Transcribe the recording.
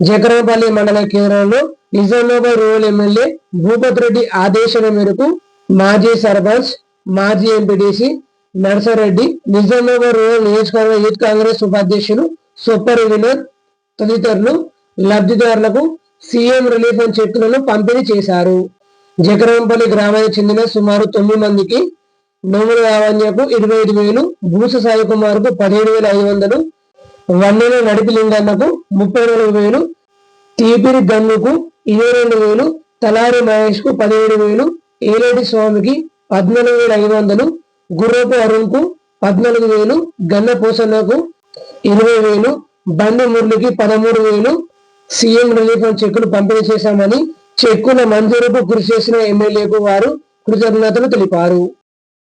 జకరంపల్లి మండల కేంద్రంలో Nizamabad rural MLA Bhupath Reddy ఆదేశాల మేరకు మాజీ సర్పంచ్ మాజీ ఎంపీటీసీ నర్సారెడ్డి నిజామాబాద్ రూరల్ నియోజకవర్గ యూత్ కాంగ్రెస్ ఉపాధ్యక్షులు సొప్పరి వినోద్ తదితరులు లబ్ధిదారులకు సీఎం రిలీఫ్ అండ్ చెక్కులను పంపిణీ చేశారు. జకరంపల్లి గ్రామానికి చెందిన సుమారు తొమ్మిది మందికి నోముల లావణ్యకు ఇరవై ఐదు వేలు భూస సాయి కుమార్కు పదిహేడు వేల ఐదు వందలు వన్నెల నడిపి లింగన్నకు ముప్పై నాలుగు వేలు తీపిరి గన్నుకు ఇరవై రెండు వేలు తలారి మహేష్కు పదిహేడు వేలు ఏలేటి స్వామికి పద్నాలుగు వేల ఐదు వందలు గుర్రపు అరుణ్కు పద్నాలుగు వేలు గన్న పూసన్నకు ఇరవై వేలు బండి మురళికి పదమూడు వేలు సీఎం రిలీఫ్ చెక్కులు పంపిణీ చేశామని చెక్కుల మంజూరుకు కృషి చేసిన ఎమ్మెల్యేకు వారు కృతజ్ఞతలు తెలిపారు.